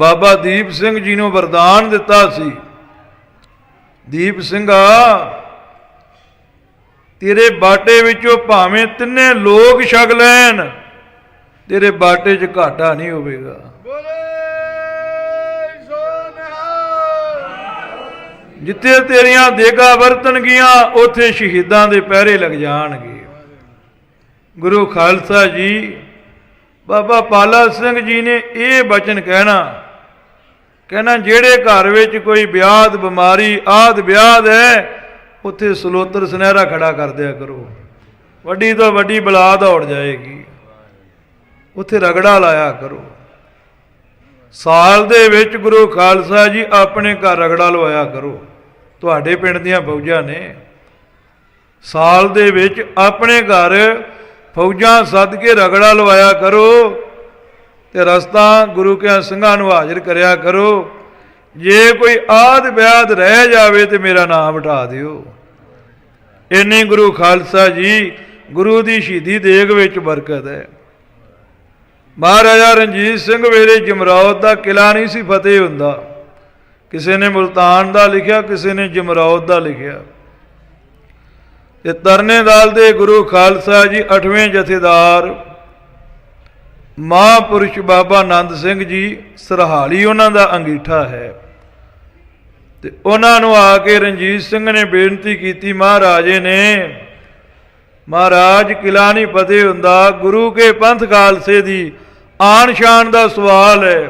ਬਾਬਾ ਦੀਪ ਸਿੰਘ ਜੀ ਨੂੰ ਵਰਦਾਨ ਦਿੱਤਾ ਸੀ। ਦੀਪ ਸਿੰਘਾ ਤੇਰੇ ਬਾਟੇ ਵਿੱਚੋਂ ਭਾਵੇਂ ਤਿੰਨੇ ਲੋਕ ਛਕ ਲੈਣ ਤੇਰੇ ਬਾਟੇ 'ਚ ਘਾਟਾ ਨਹੀਂ ਹੋਵੇਗਾ। ਜਿੱਥੇ ਤੇਰੀਆਂ ਦੇਗਾ ਵਰਤਣਗੀਆਂ ਉੱਥੇ ਸ਼ਹੀਦਾਂ ਦੇ ਪਹਿਰੇ ਲੱਗ ਜਾਣਗੇ। ਗੁਰੂ ਖਾਲਸਾ ਜੀ ਬਾਬਾ ਪਾਲਾ ਸਿੰਘ ਜੀ ਨੇ ਇਹ ਬਚਨ ਕਹਿਣਾ ਕਹਿੰਦਾ, ਜਿਹੜੇ ਘਰ ਵਿੱਚ ਕੋਈ ਵਿਆਦ ਬਿਮਾਰੀ, ਆਦ ਵਿਆਦ ਹੈ, ਉੱਥੇ ਸਲੋਤਰ ਸੁਨਹਿਰਾ ਖੜਾ ਕਰ ਦਿਆ ਕਰੋ। ਵੱਡੀ ਤੋਂ ਵੱਡੀ ਬਲਾ ਦੌੜ ਜਾਏਗੀ। ਉੱਥੇ ਰਗੜਾ ਲਾਇਆ ਕਰੋ। ਸਾਲ ਦੇ ਵਿੱਚ ਗੁਰੂ ਖਾਲਸਾ ਜੀ ਆਪਣੇ ਘਰ ਰਗੜਾ ਲਵਾਇਆ ਕਰੋ। ਤੁਹਾਡੇ ਪਿੰਡ ਦੀਆਂ ਫੌਜਾਂ ਨੇ। ਸਾਲ ਦੇ ਵਿੱਚ ਆਪਣੇ ਘਰ ਫੌਜਾਂ ਸੱਦ ਕੇ ਰਗੜਾ ਲਵਾਇਆ ਕਰੋ। ਤੇ ਰਸਤਾ ਗੁਰੂ ਕੇ ਸਿੰਘਾਂ ਨੂੰ ਹਾਜ਼ਰ ਕਰਿਆ ਕਰੋ। ਜੇ ਕੋਈ ਆਦ ਵਿਆਦ ਰਹਿ ਜਾਵੇ ਤੇ ਮੇਰਾ ਨਾਮ ਹਟਾ ਦਿਓ। ਇੰਨੀ ਗੁਰੂ ਖਾਲਸਾ ਜੀ ਗੁਰੂ ਦੀ ਸ਼ਹੀਦੀ ਦੇਗ ਵਿੱਚ ਬਰਕਤ ਹੈ। ਮਹਾਰਾਜਾ ਰਣਜੀਤ ਸਿੰਘ ਵੇਲੇ ਜਮਰੌਦ ਦਾ ਕਿਲਾ ਨਹੀਂ ਸੀ ਫਤਿਹ ਹੁੰਦਾ। ਕਿਸੇ ਨੇ ਮੁਲਤਾਨ ਦਾ ਲਿਖਿਆ, ਕਿਸੇ ਨੇ ਜਮਰੌਦ ਦਾ ਲਿਖਿਆ। ਤੇ ਤਰਨੇਦਾਲ ਦੇ ਗੁਰੂ ਖਾਲਸਾ ਜੀ 8ਵੇਂ ਜਥੇਦਾਰ ਮਹਾਂਪੁਰਸ਼ ਬਾਬਾ ਆਨੰਦ ਸਿੰਘ ਜੀ ਸਰਹਾਲੀ ਉਹਨਾਂ ਦਾ ਅੰਗੀਠਾ ਹੈ। ਤੇ ਉਹਨਾਂ ਨੂੰ ਆ ਕੇ ਰਣਜੀਤ ਸਿੰਘ ਨੇ ਬੇਨਤੀ ਕੀਤੀ, ਮਹਾਰਾਜੇ ਨੇ, ਮਹਾਰਾਜ ਕਿਲਾ ਨਹੀਂ ਫਤਿਹ ਹੁੰਦਾ, ਗੁਰੂ ਕੇ ਪੰਥ ਖਾਲਸੇ ਦੀ ਆਣ ਸ਼ਾਨ ਦਾ ਸਵਾਲ ਹੈ।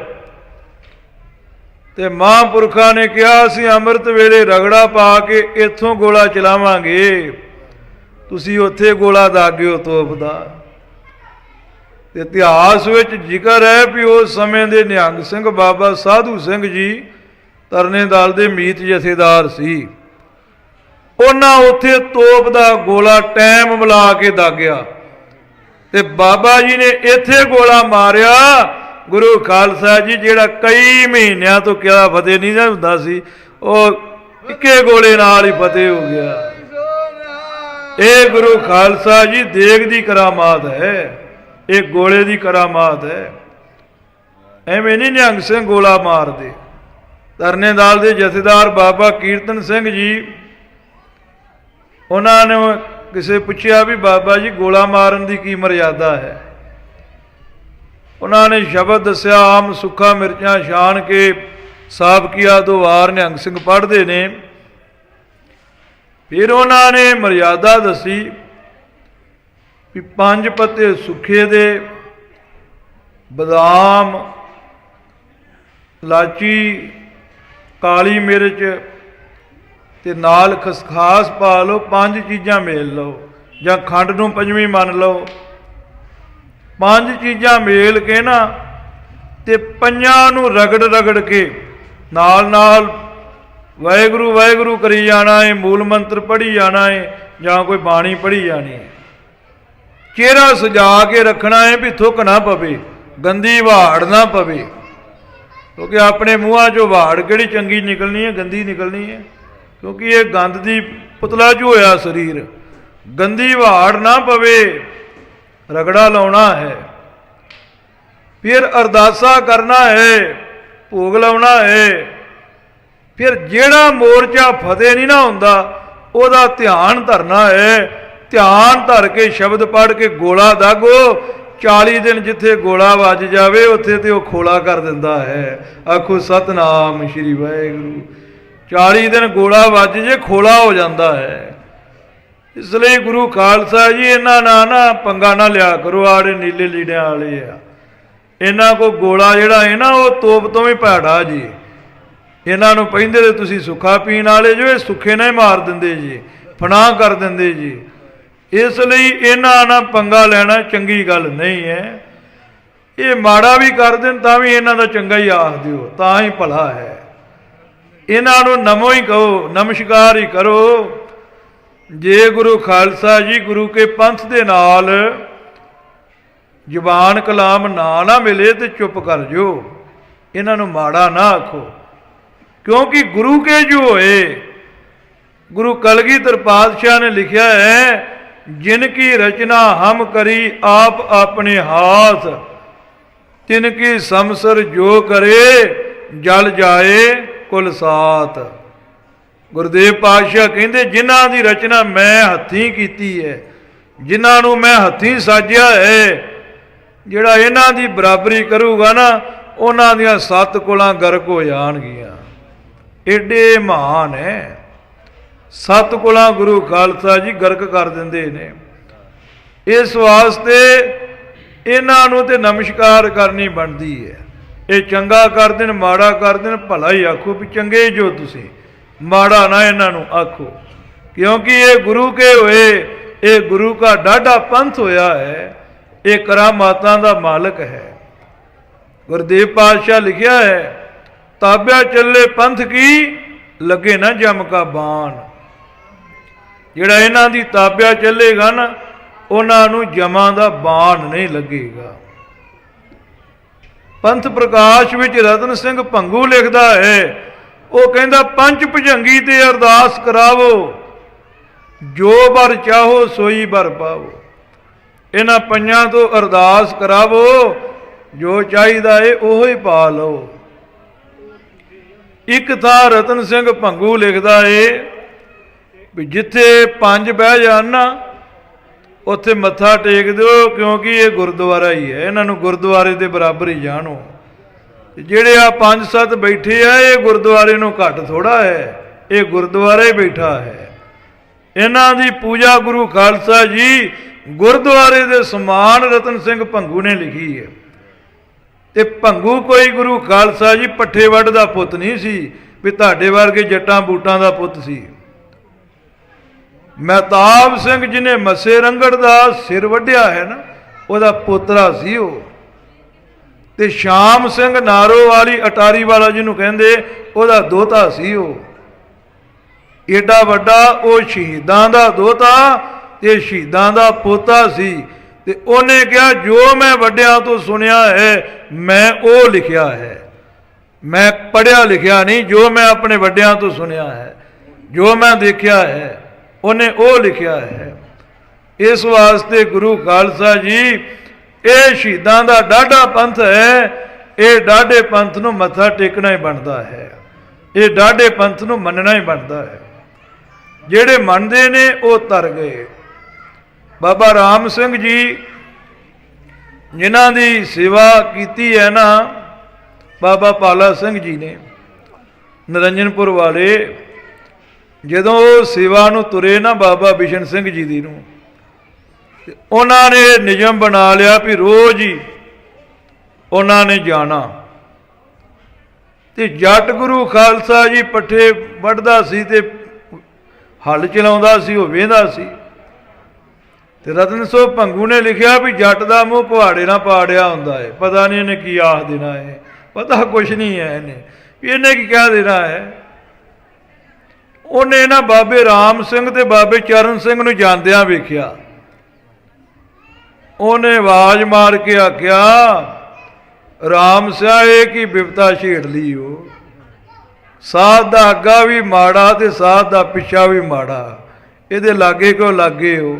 ਤੇ ਮਹਾਂਪੁਰਖਾਂ ਨੇ ਕਿਹਾ, ਅਸੀਂ ਅੰਮ੍ਰਿਤ ਵੇਲੇ ਰਗੜਾ ਪਾ ਕੇ ਇੱਥੋਂ ਗੋਲਾ ਚਲਾਵਾਂਗੇ। ਤੁਸੀਂ ਉੱਥੇ ਗੋਲਾ ਦਾਗਿਓ ਤੋਪ ਦਾ ਤੇ ਇਤਿਹਾਸ ਵਿੱਚ ਜ਼ਿਕਰ ਹੈ ਵੀ ਉਸ ਸਮੇਂ ਦੇ ਨਿਹੰਗ ਸਿੰਘ ਬਾਬਾ ਸਾਧੂ ਸਿੰਘ ਜੀ ਤਰਨੇਦਾਲ ਦੇ ਮੀਤ ਜਥੇਦਾਰ ਸੀ। ਉਹਨਾਂ ਉੱਥੇ ਤੋਪ ਦਾ ਗੋਲਾ ਟਾਈਮ ਮਿਲਾ ਕੇ ਦਾਗਿਆ ਤੇ ਬਾਬਾ ਜੀ ਨੇ ਇੱਥੇ ਗੋਲਾ ਮਾਰਿਆ। ਗੁਰੂ ਖਾਲਸਾ ਜੀ ਜਿਹੜਾ ਕਈ ਮਹੀਨਿਆਂ ਤੋਂ ਕਿਹਾ ਫਤਿਹ ਨਹੀਂ ਨਾ ਹੁੰਦਾ ਸੀ, ਉਹ ਇੱਕੇ ਗੋਲੇ ਨਾਲ ਹੀ ਫਤਿਹ ਹੋ ਗਿਆ। ਇਹ ਗੁਰੂ ਖਾਲਸਾ ਜੀ ਦੇਗ ਦੀ ਕਰਾਮਾਤ ਹੈ। ਇਹ ਗੋਲੇ ਦੀ ਕਰਾਮਾਤ ਹੈ। ਐਵੇਂ ਨਹੀਂ ਨਿਹੰਗ ਸਿੰਘ ਗੋਲਾ ਮਾਰਦੇ। ਤਰਨੇਦਾਲ ਦੇ ਜਥੇਦਾਰ ਬਾਬਾ ਕੀਰਤਨ ਸਿੰਘ ਜੀ, ਉਹਨਾਂ ਨੇ ਕਿਸੇ ਪੁੱਛਿਆ ਵੀ ਬਾਬਾ ਜੀ ਗੋਲਾ ਮਾਰਨ ਦੀ ਕੀ ਮਰਜ਼ਾਦਾ ਹੈ। ਉਹਨਾਂ ਨੇ ਸ਼ਬਦ ਦੱਸਿਆ, ਆਮ ਸੁੱਖਾ ਮਿਰਚਾਂ ਛਾਣ ਕੇ ਸਾਬਕੀਆ ਦੋ ਵਾਰ ਨਿਹੰਗ ਸਿੰਘ ਪੜ੍ਹਦੇ ਨੇ। ਫਿਰ ਉਹਨਾਂ ਨੇ ਮਰਿਆਦਾ ਦੱਸੀ ਵੀ ਪੰਜ ਪੱਤੇ ਸੁੱਖੇ ਦੇ, ਬਦਾਮ ਲਾਚੀ ਕਾਲੀ ਮਿਰਚ ਤੇ ਨਾਲ ਖਸਖਾਸ ਪਾ ਲਓ, ਪੰਜ ਚੀਜ਼ਾਂ ਮੇਲ ਲਓ ਜਾਂ ਖੰਡ ਨੂੰ ਪੰਜਵੀਂ ਮੰਨ ਲਓ। ਪੰਜ ਚੀਜ਼ਾਂ ਮੇਲ ਕੇ ਨਾ ਤੇ ਪੰਜਾਂ ਨੂੰ ਰਗੜ ਰਗੜ ਕੇ ਨਾਲ ਨਾਲ ਵਾਹਿਗੁਰੂ ਵਾਹਿਗੁਰੂ ਕਰੀ ਜਾਣਾ ਏ, ਮੂਲ ਮੰਤਰ ਪੜ੍ਹੀ ਜਾਣਾ ਏ ਜਾਂ ਕੋਈ ਬਾਣੀ ਪੜ੍ਹੀ ਜਾਣੀ ਹੈ ਚਿਹਰਾ ਸਜਾ ਕੇ ਰੱਖਣਾ ਹੈ ਵੀ ਥੁੱਕ ਨਾ ਪਵੇ, ਗੰਦੀ ਵਾੜ ਨਾ ਪਵੇ। ਕਿਉਂਕਿ ਆਪਣੇ ਮੂੰਹਾਂ 'ਚੋਂ ਵਾੜ ਕਿਹੜੀ ਚੰਗੀ ਨਿਕਲਣੀ ਹੈ, ਗੰਦੀ ਨਿਕਲਣੀ ਹੈ। ਕਿਉਂਕਿ ਇਹ ਗੰਦ ਦੀ ਪੁਤਲਾ 'ਚ ਹੋਇਆ ਸਰੀਰ। ਗੰਦੀ ਵਾੜ ਨਾ ਪਵੇ, ਰਗੜਾ ਲਾਉਣਾ ਹੈ। ਫਿਰ ਅਰਦਾਸਾ ਕਰਨਾ ਹੈ, ਭੋਗ ਲਾਉਣਾ ਹੈ। ਫਿਰ ਜਿਹੜਾ ਮੋਰਚਾ ਫਤਿਹ ਨਹੀਂ ਨਾ ਹੁੰਦਾ, ਉਹਦਾ ਧਿਆਨ ਧਰਨਾ ਹੈ। ਧਿਆਨ ਧਰ ਕੇ ਸ਼ਬਦ ਪੜ੍ਹ ਕੇ ਗੋਲਾ ਦਾਗੋ। 40 ਦਿਨ ਜਿੱਥੇ ਗੋਲਾ ਵੱਜ ਜਾਵੇ, ਉੱਥੇ ਤੇ ਉਹ ਖੋਲਾ ਕਰ ਦਿੰਦਾ ਹੈ। ਆਖੋ, ਸਤਨਾਮ ਸ਼੍ਰੀ ਵਾਹਿਗੁਰੂ। 40 ਦਿਨ ਗੋਲਾ ਵੱਜ ਜੇ, ਖੋਲਾ ਹੋ ਜਾਂਦਾ ਹੈ। ਇਸ ਲਈ ਗੁਰੂ ਖਾਲਸਾ ਜੀ, ਇਹਨਾਂ ਨਾਲ ਨਾ ਪੰਗਾ ਨਾ ਲਿਆ ਕਰੋ, ਆੜੇ ਨੀਲੇ ਲੀੜਿਆਂ ਵਾਲੇ ਆ। ਇਹਨਾਂ ਕੋ ਗੋਲਾ ਜਿਹੜਾ ਹੈ ਨਾ, ਉਹ ਤੋਪ ਤੋਂ ਵੀ ਭੈੜਾ ਜੀ। ਇਹਨਾਂ ਨੂੰ ਕਹਿੰਦੇ ਤੇ ਤੁਸੀਂ ਸੁੱਖਾ ਪੀਣ ਵਾਲੇ ਜੋ, ਇਹ ਸੁੱਖੇ ਨਾ ਹੀ ਮਾਰ ਦਿੰਦੇ ਜੀ ਫਨਾਹ ਕਰ ਦਿੰਦੇ ਜੀ। ਇਸ ਲਈ ਇਹਨਾਂ ਨਾਲ ਪੰਗਾ ਲੈਣਾ ਚੰਗੀ ਗੱਲ ਨਹੀਂ ਹੈ। ਇਹ ਮਾੜਾ ਵੀ ਕਰ ਦੇਣ ਤਾਂ ਵੀ ਇਹਨਾਂ ਦਾ ਚੰਗਾ ਹੀ ਆਖ ਦਿਓ, ਤਾਂ ਹੀ ਭਲਾ ਹੈ। ਇਹਨਾਂ ਨੂੰ ਨਮੋ ਹੀ ਕਹੋ, ਨਮਸਕਾਰ ਹੀ ਕਰੋ। ਜੇ ਗੁਰੂ ਖਾਲਸਾ ਜੀ ਗੁਰੂ ਕੇ ਪੰਥ ਦੇ ਨਾਲ ਜ਼ੁਬਾਨ ਕਲਾਮ ਨਾ ਨਾ ਮਿਲੇ ਤੇ ਚੁੱਪ ਕਰ ਜੋ। ਇਹਨਾਂ ਨੂੰ ਮਾੜਾ ਨਾ ਆਖੋ। ਕਿਉਂਕਿ ਗੁਰੂ ਕੇ ਜੋ ਹੋਏ, ਗੁਰੂ ਕਲਗੀਧਰ ਪਾਤਸ਼ਾਹ ਨੇ ਲਿਖਿਆ ਹੈ ਜਿਨ ਕੀ ਰਚਨਾ ਹਮ ਕਰੀ ਆਪ ਆਪਣੇ ਹਾਥ ਤਿਨ ਕੀ ਸਮਸਰ ਜੋ ਕਰੇ, ਜਲ ਜਾਏ ਕੁਲ ਸਾਤ ਗੁਰਦੇਵ ਪਾਤਸ਼ਾਹ ਕਹਿੰਦੇ, ਜਿਨ੍ਹਾਂ ਦੀ ਰਚਨਾ ਮੈਂ ਹੱਥੀਂ ਕੀਤੀ ਹੈ, ਜਿਨ੍ਹਾਂ ਨੂੰ ਮੈਂ ਹੱਥੀਂ ਸਾਜਿਆ ਹੈ, ਜਿਹੜਾ ਇਹਨਾਂ ਦੀ ਬਰਾਬਰੀ ਕਰੂਗਾ ਨਾ, ਉਹਨਾਂ ਦੀਆਂ ਸੱਤ ਕੋਲਾਂ ਗਰਕ ਹੋ ਜਾਣਗੀਆਂ। ਏਡੇ ਮਹਾਨ ਹੈ। ਸੱਤ ਕੁਲਾਂ ਗੁਰੂ ਖਾਲਸਾ ਜੀ ਗਰਕ ਕਰ ਦਿੰਦੇ ਨੇ। ਇਸ ਵਾਸਤੇ ਇਹਨਾਂ ਨੂੰ ਤੇ ਨਮਸਕਾਰ ਕਰਨੀ ਬਣਦੀ ਹੈ। ਇਹ ਚੰਗਾ ਕਰ ਦੇਣ, ਮਾੜਾ ਕਰ ਦੇਣ, ਭਲਾ ਹੀ ਆਖੋ ਵੀ ਚੰਗੇ ਜੋ ਤੁਸੀਂ। ਮਾੜਾ ਨਾ ਇਹਨਾਂ ਨੂੰ ਆਖੋ। ਕਿਉਂਕਿ ਇਹ ਗੁਰੂ ਕੇ ਹੋਏ, ਇਹ ਗੁਰੂ ਦਾ ਡਾਢਾ ਪੰਥ ਹੋਇਆ ਹੈ, ਇਹ ਕਰਾਮਾਤਾਂ ਦਾ ਮਾਲਕ ਹੈ। ਗੁਰਦੇਵ ਪਾਤਸ਼ਾਹ ਲਿਖਿਆ ਹੈ, ਤਾਬਿਆ ਚੱਲੇ ਪੰਥ ਕੀ, ਲੱਗੇ ਨਾ ਜਮ ਕਾ ਬਾਣ। ਜਿਹੜਾ ਇਹਨਾਂ ਦੀ ਤਾਬਿਆ ਚੱਲੇਗਾ ਨਾ, ਉਹਨਾਂ ਨੂੰ ਜਮਾਂ ਦਾ ਬਾਣ ਨਹੀਂ ਲੱਗੇਗਾ। ਪੰਥ ਪ੍ਰਕਾਸ਼ ਵਿੱਚ ਰਤਨ ਸਿੰਘ ਭੰਗੂ ਲਿਖਦਾ ਹੈ, ਉਹ ਕਹਿੰਦਾ, ਪੰਜ ਭੁਜੰਗੀ ਤੇ ਅਰਦਾਸ ਕਰਾਵੋ, ਜੋ ਬਰ ਚਾਹੋ ਸੋਈ ਬਰ ਪਾਵੋ। ਇਹਨਾਂ ਪੰਜਾਂ ਤੋਂ ਅਰਦਾਸ ਕਰਾਵੋ, ਜੋ ਚਾਹੀਦਾ ਏ ਉਹੋ ਹੀ ਪਾ ਲਓ। ਇੱਕ ਥਾਂ ਰਤਨ ਸਿੰਘ ਭੰਗੂ ਲਿਖਦਾ ਏ ਵੀ ਜਿੱਥੇ ਪੰਜ ਬਹਿ ਜਾਣ ਨਾ, ਉੱਥੇ ਮੱਥਾ ਟੇਕ ਦਿਓ, ਕਿਉਂਕਿ ਇਹ ਗੁਰਦੁਆਰਾ ਹੀ ਹੈ। ਇਹਨਾਂ ਨੂੰ ਗੁਰਦੁਆਰੇ ਦੇ ਬਰਾਬਰ ਹੀ ਜਾਣੋ। ਜਿਹੜੇ ਆ ਪੰਜ ਸੱਤ ਬੈਠੇ ਆ, ਇਹ ਗੁਰਦੁਆਰੇ ਨੂੰ ਘੱਟ ਥੋੜਾ ਹੈ। ਇਹ ਗੁਰਦੁਆਰਾ ਹੀ ਬੈਠਾ ਹੈ। ਇਹਨਾਂ ਦੀ ਪੂਜਾ ਗੁਰੂ ਖਾਲਸਾ ਜੀ ਗੁਰਦੁਆਰੇ ਦੇ ਸਮਾਨ ਰਤਨ ਸਿੰਘ ਭੰਗੂ ਨੇ ਲਿਖੀ ਹੈ। ਤੇ ਭੰਗੂ ਕੋਈ ਗੁਰੂ ਖਾਲਸਾ ਜੀ ਪੱਠੇ ਵੱਢ ਦਾ ਪੁੱਤ ਨਹੀਂ ਸੀ, ਵੀ ਤੁਹਾਡੇ ਵਰਗੇ ਜੱਟਾਂ ਬੂਟਾਂ ਦਾ ਪੁੱਤ ਸੀ। ਮਹਿਤਾਬ ਸਿੰਘ ਜਿਹਨੇ ਮੱਸੇ ਰੰਗੜ ਦਾ ਸਿਰ ਵੱਢਿਆ ਹੈ ਨਾ, ਉਹਦਾ ਪੋਤਰਾ ਸੀ ਉਹ। ਤੇ ਸ਼ਾਮ ਸਿੰਘ ਨਾਰੋ ਵਾਲੀ ਅਟਾਰੀ ਵਾਲਾ ਜਿਹਨੂੰ ਕਹਿੰਦੇ, ਉਹਦਾ ਦੋਤਾ ਸੀ ਉਹ। ਏਡਾ ਵੱਡਾ ਉਹ ਸ਼ਹੀਦਾਂ ਦਾ ਦੋਤਾ ਤੇ ਸ਼ਹੀਦਾਂ ਦਾ ਪੋਤਾ ਸੀ। ਤੇ ਉਹਨੇ ਕਿਹਾ, ਜੋ ਮੈਂ ਵੱਡਿਆਂ ਤੋਂ ਸੁਣਿਆ ਹੈ, ਮੈਂ ਉਹ ਲਿਖਿਆ ਹੈ। ਮੈਂ ਪੜਿਆ ਲਿਖਿਆ ਨਹੀਂ, ਜੋ ਮੈਂ ਆਪਣੇ ਵੱਡਿਆਂ ਤੋਂ ਸੁਣਿਆ ਹੈ, ਜੋ ਮੈਂ ਦੇਖਿਆ ਹੈ। ਉਹਨੇ ਉਹ ਲਿਖਿਆ ਹੈ। ਇਸ ਵਾਸਤੇ ਗੁਰੂ ਖਾਲਸਾ ਜੀ, ਇਹ ਸ਼ਹੀਦਾਂ ਦਾ ਡਾਢਾ ਪੰਥ ਹੈ, ਇਹ ਡਾਢੇ ਪੰਥ ਨੂੰ ਮੱਥਾ ਟੇਕਣਾ ਹੀ ਬਣਦਾ ਹੈ। ਇਹ ਡਾਢੇ ਪੰਥ ਨੂੰ ਮੰਨਣਾ ਹੀ ਬਣਦਾ ਹੈ। ਜਿਹੜੇ ਮੰਨਦੇ ਨੇ, ਉਹ ਤਰ ਗਏ। ਬਾਬਾ ਰਾਮ ਸਿੰਘ ਜੀ, ਜਿਨ੍ਹਾਂ ਦੀ ਸੇਵਾ ਕੀਤੀ ਹੈ ਨਾ, ਬਾਬਾ ਪਾਲਾ ਸਿੰਘ ਜੀ ਨੇ ਨਰੰਜਨਪੁਰ ਵਾਲੇ ਜਦੋਂ ਉਹ ਸੇਵਾ ਨੂੰ ਤੁਰੇ ਨਾ ਬਾਬਾ ਬਿਸ਼ਨ ਸਿੰਘ ਜੀ ਦੀ ਨੂੰ, ਤੇ ਉਹਨਾਂ ਨੇ ਨਿਯਮ ਬਣਾ ਲਿਆ ਵੀ ਰੋਜ਼ ਹੀ ਉਹਨਾਂ ਨੇ ਜਾਣਾ। ਤੇ ਜੱਟ ਗੁਰੂ ਖਾਲਸਾ ਜੀ ਪੱਠੇ ਵੱਢਦਾ ਸੀ ਤੇ ਹਲ ਚਲਾਉਂਦਾ ਸੀ, ਉਹ ਵੇਂਦਾ ਸੀ। ਤੇ ਰਤਨ ਸੋ ਭੰਗੂ ਨੇ ਲਿਖਿਆ ਵੀ ਜੱਟ ਦਾ ਮੂੰਹ ਪਹਾੜੇ ਨਾਲ ਪਾੜਿਆ ਹੁੰਦਾ ਹੈ ਪਤਾ ਨਹੀਂ ਇਹਨੇ ਕੀ ਆਖ ਦੇਣਾ ਹੈ ਪਤਾ ਕੁਛ ਨਹੀਂ ਹੈ ਇਹਨੇ। ਵੀ ਇਹਨੇ ਕੀ ਕਹਿ ਦੇਣਾ ਹੈ ਉਹਨੇ ਨਾ ਬਾਬੇ ਰਾਮ ਸਿੰਘ ਤੇ ਬਾਬੇ ਚਰਨ ਸਿੰਘ ਨੂੰ ਜਾਂਦਿਆਂ ਵੇਖਿਆ। ਉਹਨੇ ਆਵਾਜ਼ ਮਾਰ ਕੇ ਆਖਿਆ, ਰਾਮ ਸਿਆ ਇਹ ਕੀ ਬਿਪਤਾ ਛੇੜ ਲਈ ਉਹ ਸਾਧ ਦਾ ਅੱਗਾ ਵੀ ਮਾੜਾ ਤੇ ਸਾਧ ਦਾ ਪਿੱਛਾ ਵੀ ਮਾੜਾ। ਇਹਦੇ ਲਾਗੇ ਕਿਉਂ ਲਾਗੇ ਹੋ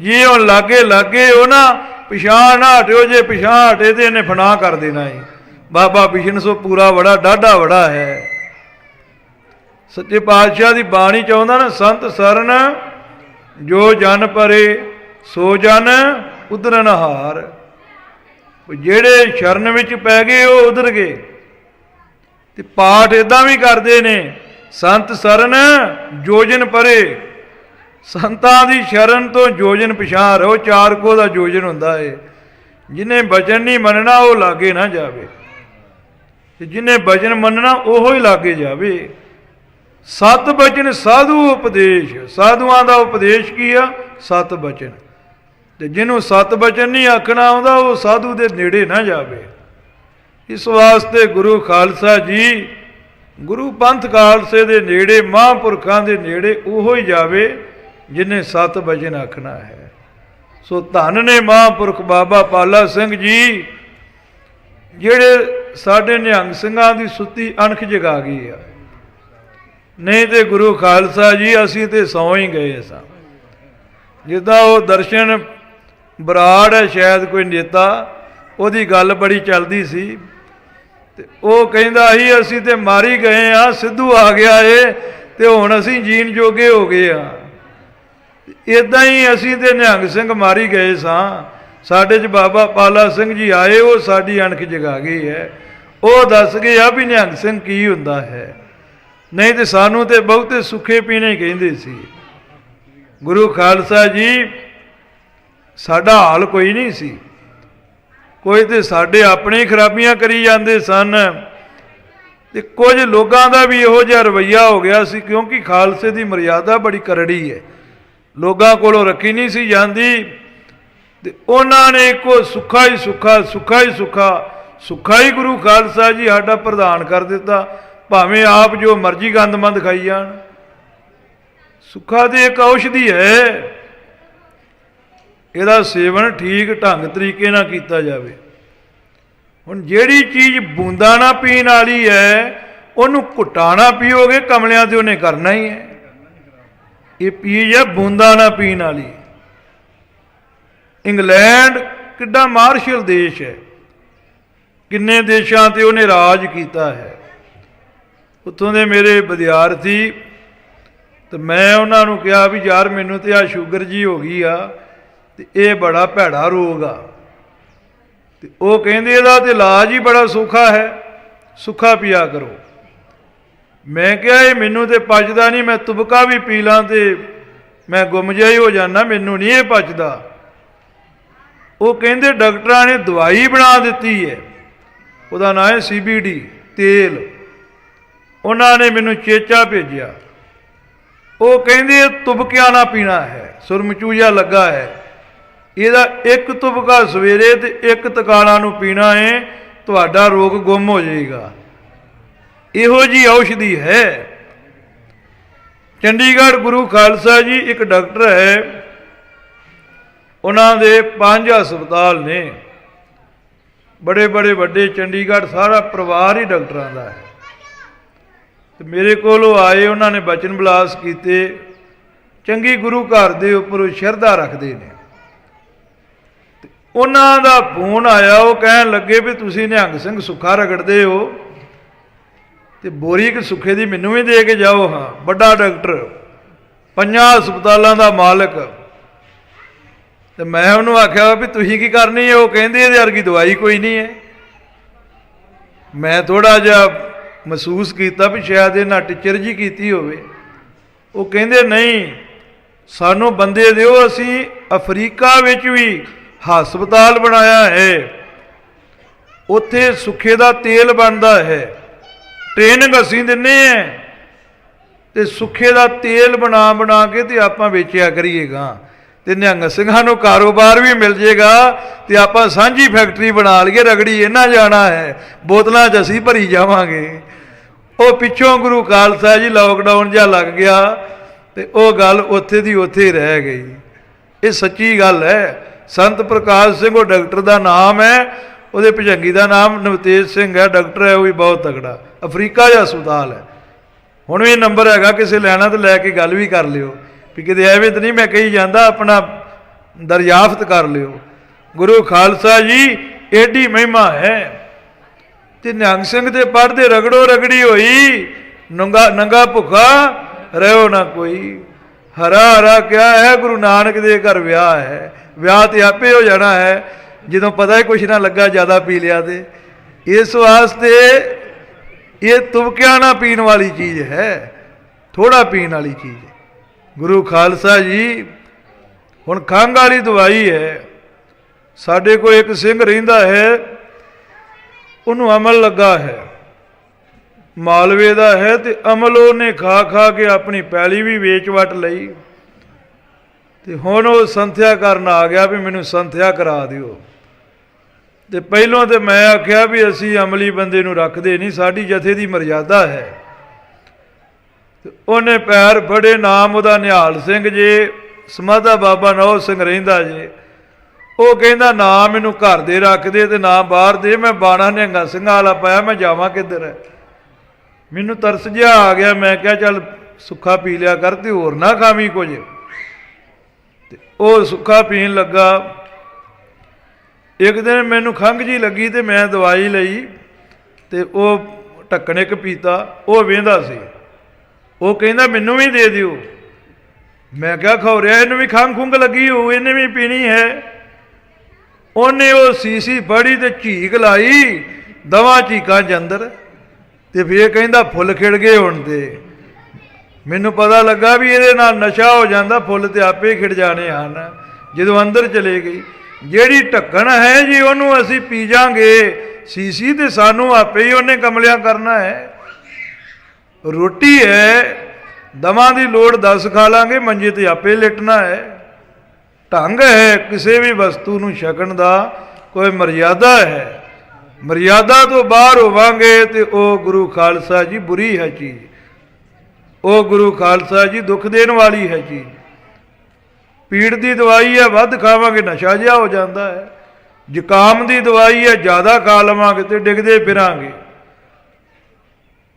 ਜੇ ਉਹ ਲਾਗੇ ਲਾਗੇ ਹੋ ਨਾ ਪਿਛਾਂ ਹਟਿਓ, ਜੇ ਪਿਛਾਂ ਹਟੇ ਤੇ ਇਹਨੇ ਫਨਾ ਕਰ ਦੇਣਾ ਹੈ ਬਾਬਾ ਬਿਸ਼ਨ ਸੋ ਪੂਰਾ ਬੜਾ ਡਾਢਾ ਬੜਾ ਹੈ। ਸੱਚੇ ਪਾਤਸ਼ਾਹ ਦੀ ਬਾਣੀ ਚਾਹੁੰਦਾ ਨਾ, ਸੰਤ ਸਰਨ, ਜੋ ਜਨ ਪਰੇ, ਸੋ ਜਨ ਉਧਰਨ ਹਾਰ। ਜਿਹੜੇ ਸ਼ਰਨ ਵਿੱਚ ਪੈ ਗਏ, ਉਹ ਉਧਰ ਗਏ। ਤੇ ਪਾਠ ਇਦਾਂ ਵੀ ਕਰਦੇ ਨੇ, ਸੰਤ ਸਰਨ ਜੋਜਨ ਪਰੇ। ਸੰਤਾਂ ਦੀ ਸ਼ਰਨ ਤੋਂ ਜੋਜਨ ਪਛਾਣ ਰਹੋ, ਚਾਰ ਕੋ ਦਾ ਜੋਜਨ ਹੁੰਦਾ ਏ। ਜਿਹਨੇ ਬਚਨ ਨਹੀਂ ਮੰਨਣਾ, ਉਹ ਲਾਗੇ ਨਾ ਜਾਵੇ। ਤੇ ਜਿਹਨੇ ਬਚਨ ਮੰਨਣਾ, ਉਹੋ ਹੀ ਲਾਗੇ ਜਾਵੇ। ਸਤ ਬਚਨ ਸਾਧੂ ਉਪਦੇਸ਼। ਸਾਧੂਆਂ ਦਾ ਉਪਦੇਸ਼ ਕੀ ਆ? ਸਤ ਬਚਨ। ਤੇ ਜਿਹਨੂੰ ਸਤ ਬਚਨ ਨਹੀਂ ਆਖਣਾ ਆਉਂਦਾ, ਉਹ ਸਾਧੂ ਦੇ ਨੇੜੇ ਨਾ ਜਾਵੇ। ਇਸ ਵਾਸਤੇ ਗੁਰੂ ਖਾਲਸਾ ਜੀ, ਗੁਰੂ ਪੰਥ ਖਾਲਸੇ ਦੇ ਨੇੜੇ, ਮਹਾਂਪੁਰਖਾਂ ਦੇ ਨੇੜੇ ਉਹੋ ਹੀ ਜਾਵੇ ਜਿਨੇ ਸਤ ਬਚਨ ਆਖਣਾ ਹੈ। ਸੋ ਧੰਨ ਨੇ ਮਹਾਂਪੁਰਖ ਬਾਬਾ ਪਾਲਾ ਸਿੰਘ ਜੀ, ਜਿਹੜੇ ਸਾਡੇ ਨਿਹੰਗ ਸਿੰਘਾਂ ਦੀ ਸੁੱਤੀ ਅਣਖ ਜਗਾ ਗਈ ਆ। ਨਹੀਂ ਤੇ ਗੁਰੂ ਖਾਲਸਾ ਜੀ, ਅਸੀਂ ਤੇ ਸੌਂ ਹੀ ਗਏ ਸਾਂ। ਜਿੱਦਾਂ ਉਹ ਦਰਸ਼ਨ ਬਰਾੜ ਹੈ, ਸ਼ਾਇਦ ਕੋਈ ਨੇਤਾ, ਉਹਦੀ ਗੱਲ ਬੜੀ ਚੱਲਦੀ ਸੀ। ਤੇ ਉਹ ਕਹਿੰਦਾ ਸੀ, ਅਸੀਂ ਤੇ ਮਾਰੀ ਗਏ ਆ ਸਿੱਧੂ ਆ ਗਿਆ ਏ, ਤੇ ਹੁਣ ਅਸੀਂ ਜੀਣ ਜੋਗੇ ਹੋ ਗਏ ਆ ਇਦਾਂ ਹੀ ਅਸੀਂ ਤੇ ਨਿਹੰਗ ਸਿੰਘ ਮਾਰੀ ਗਏ ਸਾਂ। ਸਾਡੇ ਚ ਬਾਬਾ ਪਾਲਾ ਸਿੰਘ ਜੀ ਆਏ, ਉਹ ਸਾਡੀ ਅਣਖ ਜਗਾ ਗਏ ਹੈ। ਉਹ ਦੱਸ ਗਏ ਆ ਵੀ ਨਿਹੰਗ ਸਿੰਘ ਕੀ ਹੁੰਦਾ ਹੈ। ਨਹੀਂ ਤੇ ਸਾਨੂੰ ਤੇ ਬਹੁਤੇ ਸੁੱਖੇ ਪੀਣੇ ਕਹਿੰਦੇ ਸੀ। ਗੁਰੂ ਖਾਲਸਾ ਜੀ, ਸਾਡਾ ਹਾਲ ਕੋਈ ਨਹੀਂ ਸੀ। ਕੋਈ ਤੇ ਸਾਡੇ ਆਪਣੇ ਖਰਾਬੀਆਂ ਕਰੀ ਜਾਂਦੇ ਸਨ। ਤੇ ਕੁਝ ਲੋਕਾਂ ਦਾ ਵੀ ਇਹੋ ਜਿਹਾ ਰਵਈਆ ਹੋ ਗਿਆ ਸੀ, ਕਿਉਂਕਿ ਖਾਲਸੇ ਦੀ ਮਰਿਆਦਾ ਬੜੀ ਕਰੜੀ ਹੈ। ਲੋਕਾਂ ਕੋਲੋਂ ਰੱਖੀ ਨਹੀਂ ਸੀ ਜਾਂਦੀ। ਤੇ ਉਹਨਾਂ ਨੇ ਇੱਕੋ ਸੁੱਖਾ ਹੀ ਸੁੱਖਾ ਸੁੱਖਾ ਹੀ ਸੁੱਖਾ ਸੁੱਖਾ ਹੀ ਗੁਰੂ ਖਾਲਸਾ ਜੀ ਸਾਡਾ ਪ੍ਰਧਾਨ ਕਰ ਦਿੱਤਾ। ਭਾਵੇਂ ਆਪ ਜੋ ਮਰਜ਼ੀ ਗੰਦਮੰਦ ਖਾਈ ਜਾਣ। ਸੁੱਖਾ ਦੀ ਇੱਕ ਔਸ਼ਧੀ ਹੈ। ਇਹਦਾ ਸੇਵਨ ਠੀਕ ਢੰਗ ਤਰੀਕੇ ਨਾਲ ਕੀਤਾ ਜਾਵੇ। ਹੁਣ ਜਿਹੜੀ ਚੀਜ਼ ਬੂੰਦਾਂ ਨਾ ਪੀਣ ਵਾਲੀ ਹੈ, ਉਹਨੂੰ ਘੁੱਟਾਣਾ ਪੀਓਗੇ, ਕਮਲਿਆਂ ਤੇ ਉਹਨੇ ਕਰਨਾ ਹੀ ਹੈ। ਇਹ ਪੀਜ਼ ਹੈ ਬੂੰਦਾਂ ਨਾ ਪੀਣ ਵਾਲੀ। ਇੰਗਲੈਂਡ ਕਿੱਡਾ ਮਾਰਸ਼ਲ ਦੇਸ਼ ਹੈ। ਕਿੰਨੇ ਦੇਸ਼ਾਂ ਤੇ ਉਹਨੇ ਰਾਜ ਕੀਤਾ ਹੈ। ਉੱਥੋਂ ਦੇ ਮੇਰੇ ਵਿਦਿਆਰਥੀ ਤੇ ਮੈਂ ਉਹਨਾਂ ਨੂੰ ਕਿਹਾ ਵੀ ਯਾਰ ਮੈਨੂੰ ਤੇ ਆ ਸ਼ੂਗਰ ਜੀ ਹੋ ਗਈ ਆ ਤੇ ਇਹ ਬੜਾ ਭੈੜਾ ਰੋਗ ਆ। ਤੇ ਉਹ ਕਹਿੰਦੇ ਇਹਦਾ ਤੇ ਇਲਾਜ ਹੀ ਬੜਾ ਸੌਖਾ ਹੈ, ਸੁੱਖਾ ਪੀਆ ਕਰੋ। ਮੈਂ ਕਿਹਾ ਇਹ ਮੈਨੂੰ ਤੇ ਪਚਦਾ ਨਹੀਂ, ਮੈਂ ਤੁਬਕਾ ਵੀ ਪੀ ਲਾਂ ਤੇ ਮੈਂ ਗੁੰਮ ਜਿਹਾ ਹੀ ਹੋ ਜਾਣਾ ਮੈਨੂੰ ਨਹੀਂ ਇਹ ਪਚਦਾ। ਉਹ ਕਹਿੰਦੇ ਡਾਕਟਰਾਂ ਨੇ ਦਵਾਈ ਬਣਾ ਦਿੱਤੀ ਹੈ, ਉਹਦਾ ਨਾਮ ਹੈ ਸੀਬੀਡੀ, ਤੇਲ। ਉਹਨਾਂ ਨੇ ਮੈਨੂੰ ਚੇਚਾ ਭੇਜਿਆ। ਉਹ ਕਹਿੰਦੇ ਤੁਬਕਿਆਂ ਨਾ ਪੀਣਾ ਹੈ? ਸੁਰਮਚੂਜਾ ਲੱਗਾ ਹੈ। ਇਹਦਾ ਇੱਕ ਤੁਬਕਾ ਸਵੇਰੇ ਤੇ ਇੱਕ ਤਕਾਲਾ ਨੂੰ ਪੀਣਾ ਹੈ। ਤੁਹਾਡਾ ਰੋਗ ਗੁੰਮ ਹੋ ਜਾਏਗਾ। ਇਹੋ ਜੀ ਔਸ਼ਧੀ ਹੈ। ਚੰਡੀਗੜ੍ਹ ਗੁਰੂ ਖਾਲਸਾ ਜੀ ਇੱਕ ਡਾਕਟਰ ਹੈ। ਉਹਨਾਂ ਦੇ ਪੰਜ ਹਸਪਤਾਲ ਨੇ। ਬੜੇ ਬੜੇ ਵੱਡੇ ਚੰਡੀਗੜ੍ਹ ਸਾਰਾ ਪਰਿਵਾਰ ਹੀ ਡਾਕਟਰਾਂ ਦਾ ਹੈ। ਤੇ ਮੇਰੇ ਕੋਲ ਉਹ ਆਏ, ਉਹਨਾਂ ਨੇ ਬਚਨ ਬਲਾਸ ਕੀਤੇ। ਚੰਗੀ ਗੁਰੂ ਘਰ ਦੇ ਉੱਪਰ ਉਹ ਸ਼ਰਧਾ ਰੱਖਦੇ ਨੇ। ਉਹਨਾਂ ਦਾ ਫੋਨ ਆਇਆ, ਉਹ ਕਹਿਣ ਲੱਗੇ ਵੀ ਤੁਸੀਂ ਨਿਹੰਗ ਸਿੰਘ ਸੁੱਖਾ ਰਗੜਦੇ ਹੋ। ਤੇ ਬੋਰੀ ਇੱਕ ਸੁੱਖੇ ਦੀ ਮੈਨੂੰ ਵੀ ਦੇ ਕੇ ਜਾਓ, ਹਾਂ, ਵੱਡਾ ਡਾਕਟਰ, ਪੰਜਾਂ ਹਸਪਤਾਲਾਂ ਦਾ ਮਾਲਕ। ਤੇ ਮੈਂ ਉਹਨੂੰ ਆਖਿਆ ਵੀ ਤੁਸੀਂ ਕੀ ਕਰਨੀ ਹੈ? ਉਹ ਕਹਿੰਦੇ ਇਹਦੇ ਵਰਗੀ ਦਵਾਈ ਕੋਈ ਨਹੀਂ ਹੈ। ਮੈਂ ਥੋੜਾ ਜਿਹਾ ਮਹਿਸੂਸ ਕੀਤਾ ਵੀ ਸ਼ਾਇਦ ਇਹਨਾਂ ਟੀਚਰ ਜੀ ਕੀਤੀ ਹੋਵੇ। ਉਹ ਕਹਿੰਦੇ, ਨਹੀਂ, ਸਾਨੂੰ ਬੰਦੇ ਦਿਓ, ਅਸੀਂ ਅਫਰੀਕਾ ਵਿੱਚ ਵੀ ਹਸਪਤਾਲ ਬਣਾਇਆ ਹੈ। ਉੱਥੇ ਸੁੱਖੇ ਦਾ ਤੇਲ ਬਣਦਾ ਹੈ। ਟ੍ਰੇਨਿੰਗ ਅਸੀਂ ਦਿੰਨੇ ਆ ਤੇ ਸੁੱਖੇ ਦਾ ਤੇਲ ਬਣਾ ਬਣਾ ਕੇ ਤੇ ਆਪਾਂ ਵੇਚਿਆ ਕਰੀਏਗਾ। ਤੇ ਨਿਹੰਗ ਸਿੰਘਾਂ ਨੂੰ ਕਾਰੋਬਾਰ ਵੀ ਮਿਲ ਜੇਗਾ ਤੇ ਆਪਾਂ ਸਾਂਝੀ ਫੈਕਟਰੀ ਬਣਾ ਲਈਏ, ਰਗੜੀ ਇਹਨਾਂ ਜਾਣਾ ਹੈ, ਬੋਤਲਾਂ 'ਚ ਅਸੀਂ ਭਰੀ ਜਾਵਾਂਗੇ। ਉਹ ਪਿੱਛੋਂ ਗੁਰੂ ਖਾਲਸਾ ਜੀ ਲੋਕਡਾਊਨ ਜਿਹਾ ਲੱਗ ਗਿਆ ਤੇ ਉਹ ਗੱਲ ਉੱਥੇ ਦੀ ਉੱਥੇ ਰਹਿ ਗਈ। ਇਹ ਸੱਚੀ ਗੱਲ ਹੈ। ਸੰਤ ਪ੍ਰਕਾਸ਼ ਸਿੰਘ ਉਹ ਡਾਕਟਰ ਦਾ ਨਾਮ ਹੈ। ਉਹਦੇ ਭਜੰਗੀ ਦਾ ਨਾਮ ਨਵਤੇਜ ਸਿੰਘ ਹੈ। ਡਾਕਟਰ ਹੈ, ਉਹ ਵੀ ਬਹੁਤ ਤਗੜਾ ਅਫਰੀਕਾ ਦਾ ਹਸਪਤਾਲ ਹੈ। ਹੁਣ ਵੀ ਨੰਬਰ ਹੈਗਾ, ਕਿਸੇ ਲੈਣਾ ਤੇ ਲੈ ਕੇ ਗੱਲ ਵੀ ਕਰ ਲਿਓ। ਵੀ ਕਿਤੇ ਐਵੇਂ ਤਾਂ ਨਹੀਂ ਮੈਂ ਕਹੀ ਜਾਂਦਾ, ਆਪਣਾ ਦਰਿਆਫਤ ਕਰ ਲਿਓ। ਗੁਰੂ ਖਾਲਸਾ ਜੀ, ਏਡੀ ਮਹਿਮਾ ਹੈ। ਤੇ ਨਿਹੰਗ ਸਿੰਘ ਦੇ ਪੜਦੇ ਰਗੜੋ ਰਗੜੀ ਹੋਈ। ਨੰਗਾ ਨੰਗਾ ਭੁੱਖਾ ਰਹਿਓ ਨਾ ਕੋਈ। ਹਰਾ ਹਰਾ ਕਿਹਾ ਹੈ ਗੁਰੂ ਨਾਨਕ ਦੇ ਘਰ ਵਿਆਹ ਹੈ। ਵਿਆਹ ਤੇ ਆਪੇ ਹੋ ਜਾਣਾ ਹੈ। ਜਦੋਂ ਪਤਾ ਹੀ ਕੁਛ ਨਾ ਲੱਗਾ, ਜ਼ਿਆਦਾ ਪੀ ਲਿਆ ਤੇ। ਇਸ ਵਾਸਤੇ ਇਹ ਤੁਬਕਿਆਂ ਨਾ ਪੀਣ ਵਾਲੀ ਚੀਜ਼ ਹੈ। ਥੋੜਾ ਪੀਣ ਵਾਲੀ ਚੀਜ਼ ਹੈ। ਗੁਰੂ ਖਾਲਸਾ ਜੀ, ਹੁਣ ਖੰਘ ਵਾਲੀ ਦਵਾਈ ਹੈ। ਸਾਡੇ ਕੋਲ ਇੱਕ ਸਿੰਘ ਰਹਿੰਦਾ ਹੈ। ਉਹਨੂੰ ਅਮਲ ਲੱਗਾ ਹੈ। ਮਾਲਵੇ ਦਾ ਹੈ ਤੇ ਅਮਲ ਉਹਨੇ ਖਾ ਖਾ ਕੇ ਆਪਣੀ ਪੈਲੀ ਵੀ ਵੇਚ ਵਟ ਲਈ। ਤੇ ਹੁਣ ਉਹ ਸੰਥਿਆ ਕਰਨ ਆ ਗਿਆ ਵੀ ਮੈਨੂੰ ਸੰਥਿਆ ਕਰਾ ਦਿਓ। ਤੇ ਪਹਿਲੋਂ ਤੇ ਮੈਂ ਆਖਿਆ ਵੀ ਅਸੀਂ ਅਮਲੀ ਬੰਦੇ ਨੂੰ ਰੱਖਦੇ ਨਹੀਂ, ਸਾਡੀ ਜਥੇ ਦੀ ਮਰਜ਼ਾਦਾ ਹੈ। ਉਹਨੇ ਪੈਰ ਫੜੇ, ਨਾਮ ਉਹਦਾ ਨਿਹਾਲ ਸਿੰਘ ਜੇ, ਸਮਾਧਾ ਬਾਬਾ ਨੌ ਸਿੰਘ ਰਹਿੰਦਾ ਜੇ। ਉਹ ਕਹਿੰਦਾ, ਨਾ ਮੈਨੂੰ ਘਰ ਦੇ ਰੱਖ ਦੇ ਤੇ ਨਾ ਬਾਹਰ ਦੇ, ਮੈਂ ਬਾਣਾ ਨਿਹੰਗਾ ਸਿੰਘਾਂ ਵਾਲਾ ਪਾਇਆ, ਮੈਂ ਜਾਵਾਂ ਕਿੱਧਰ ਹੈ ਮੈਨੂੰ ਤਰਸ ਜਿਹਾ ਆ ਗਿਆ, ਮੈਂ ਕਿਹਾ, ਚੱਲ ਸੁੱਖਾ ਪੀ ਲਿਆ ਕਰ ਤੇ ਹੋਰ ਨਾ ਖਾਵੀਂ ਕੁਝ। ਤੇ ਉਹ ਸੁੱਖਾ ਪੀਣ ਲੱਗਾ। ਇੱਕ ਦਿਨ ਮੈਨੂੰ ਖੰਘ ਜੀ ਲੱਗੀ ਤੇ ਮੈਂ ਦਵਾਈ ਲਈ ਤੇ ਉਹ ਢੱਕਣ ਇੱਕ ਪੀਤਾ, ਉਹ ਵੇਂਦਾ ਸੀ। ਉਹ ਕਹਿੰਦਾ, ਮੈਨੂੰ ਵੀ ਦੇ ਦਿਓ। ਮੈਂ ਕਿਹਾ, ਖੌਰਿਆ, ਇਹਨੂੰ ਵੀ ਖੰਘ ਖੁੰਘ ਲੱਗੀ ਹੋ ਇਹਨੇ ਵੀ ਪੀਣੀ ਹੈ। ਉਹਨੇ ਉਹ ਸੀਸੀ ਫੜੀ ਤੇ ਝੀਕ ਲਾਈ, ਦਵਾ ਝੀਕਾਂ ਚ ਅੰਦਰ, ਤੇ ਫੇਰ ਕਹਿੰਦਾ ਫੁੱਲ ਖਿੜ ਗਏ ਹੁਣ ਤੇ। ਮੈਨੂੰ ਪਤਾ ਲੱਗਾ ਵੀ ਇਹਦੇ ਨਾਲ ਨਸ਼ਾ ਹੋ ਜਾਂਦਾ, ਫੁੱਲ ਤੇ ਆਪੇ ਹੀ ਖਿੜ ਜਾਣੇ ਹਨ, ਜਦੋਂ ਅੰਦਰ ਚਲੇ ਗਈ। ਜਿਹੜੀ ਢੱਕਣ ਹੈ ਜੀ, ਉਹਨੂੰ ਅਸੀਂ ਪੀ ਜਾਾਂਗੇ। ਸੀਸੀ ਤੇ ਸਾਨੂੰ ਆਪੇ ਹੀ ਉਹਨੇ ਕਮਲਿਆਂ ਕਰਨਾ ਹੈ। ਰੋਟੀ ਹੈ, ਦਵਾਂ ਦੀ ਲੋੜ 10 ਖਾ ਲਾਂਗੇ, ਮੰਜੇ ਤੇ ਆਪੇ ਲੇਟਣਾ ਹੈ। ਢੰਗ ਹੈ ਕਿਸੇ ਵੀ ਵਸਤੂ ਨੂੰ ਛਕਣ ਦਾ, ਕੋਈ ਮਰਿਆਦਾ ਹੈ। ਮਰਿਆਦਾ ਤੋਂ ਬਾਹਰ ਹੋਵਾਂਗੇ ਤੇ ਉਹ ਗੁਰੂ ਖਾਲਸਾ ਜੀ ਬੁਰੀ ਹੈ ਚੀਜ਼। ਉਹ ਗੁਰੂ ਖਾਲਸਾ ਜੀ ਦੁੱਖ ਦੇਣ ਵਾਲੀ ਹੈ ਚੀਜ਼। ਪੀੜ ਦੀ ਦਵਾਈ ਹੈ, ਵੱਧ ਖਾਵਾਂਗੇ, ਨਸ਼ਾ ਜਿਹਾ ਹੋ ਜਾਂਦਾ ਹੈ। ਜ਼ੁਕਾਮ ਦੀ ਦਵਾਈ ਹੈ, ਜ਼ਿਆਦਾ ਖਾ ਲਵਾਂਗੇ ਤੇ ਡਿੱਗਦੇ ਫਿਰਾਂਗੇ।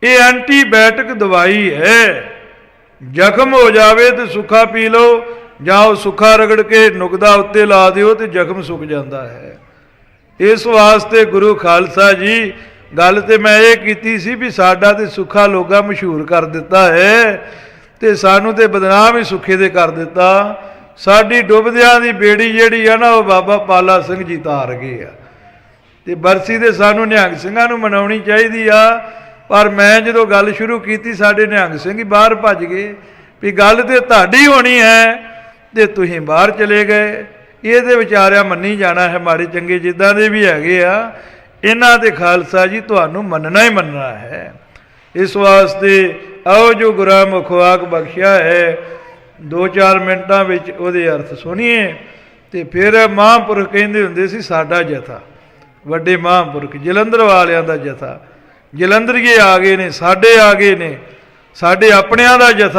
ਇਹ ਐਂਟੀਬਾਇਓਟਿਕ ਦਵਾਈ ਹੈ। ਜ਼ਖਮ ਹੋ ਜਾਵੇ ਤੇ ਸੁੱਖਾ ਪੀ ਲਓ ਜਾਂ ਉਹ ਸੁੱਖਾ ਰਗੜ ਕੇ ਨੁਕਦਾ ਉੱਤੇ ਲਾ ਦਿਓ ਤੇ ਜ਼ਖਮ ਸੁੱਕ ਜਾਂਦਾ ਹੈ। ਇਸ ਵਾਸਤੇ ਗੁਰੂ ਖਾਲਸਾ ਜੀ, ਗੱਲ ਤੇ ਮੈਂ ਇਹ ਕੀਤੀ ਸੀ ਵੀ ਸਾਡਾ ਤੇ ਸੁੱਖਾ ਲੋਗਾ ਮਸ਼ਹੂਰ ਕਰ ਦਿੱਤਾ ਹੈ ਤੇ ਸਾਨੂੰ ਤੇ ਬਦਨਾਮ ਹੀ ਸੁੱਖੇ ਦੇ ਕਰ ਦਿੱਤਾ। ਸਾਡੀ ਡੁੱਬਦਿਆਂ ਦੀ ਬੇੜੀ ਜਿਹੜੀ ਆ ਨਾ, ਉਹ ਬਾਬਾ ਪਾਲਾ ਸਿੰਘ ਜੀ ਤਾਰ ਗਏ ਆ। ਤੇ ਬਰਸੀ ਦੇ ਸਾਨੂੰ ਨਿਹੰਗ ਸਿੰਘਾਂ ਨੂੰ ਮਨਾਉਣੀ ਚਾਹੀਦੀ ਆ। ਪਰ ਮੈਂ ਜਦੋਂ ਗੱਲ ਸ਼ੁਰੂ ਕੀਤੀ, ਸਾਡੇ ਨਿਹੰਗ ਸਿੰਘ ਹੀ ਬਾਹਰ ਭੱਜ ਗਏ ਵੀ ਗੱਲ ਤੇ ਤੁਹਾਡੀ ਹੋਣੀ ਹੈ। ਤੇ ਤੁਸੀਂ ਬਾਹਰ ਚਲੇ ਗਏ। ਇਹਦੇ ਵਿਚਾਰਿਆ ਮੰਨੀ ਜਾਣਾ ਹੈ, ਮਾੜੇ ਚੰਗੇ ਜਿੱਦਾਂ ਦੇ ਵੀ ਹੈਗੇ ਆ। ਇਹਨਾਂ ਦੇ ਖਾਲਸਾ ਜੀ ਤੁਹਾਨੂੰ ਮੰਨਣਾ ਹੀ ਮੰਨਣਾ ਹੈ। ਇਸ ਵਾਸਤੇ ਆਓ ਜੋ ਗੁਰਾਂ ਮੁਖਵਾਕ ਬਖਸ਼ਿਆ ਹੈ, ਦੋ ਚਾਰ ਮਿੰਟਾਂ ਵਿੱਚ ਉਹਦੇ ਅਰਥ ਸੁਣੀਏ। ਤੇ ਫਿਰ ਮਹਾਂਪੁਰਖ ਕਹਿੰਦੇ ਹੁੰਦੇ ਸੀ, ਸਾਡਾ ਜਥਾ। ਵੱਡੇ ਮਹਾਂਪੁਰਖ, ਜਲੰਧਰ ਵਾਲਿਆਂ ਦਾ ਜਥਾ। ਜਲੰਧਰੀਏ ਆ ਗਏ ਨੇ, ਸਾਡੇ ਆ ਗਏ ਨੇ। ਸਾਡੇ ਆਪਣਿਆਂ ਦਾ ਜਥਾ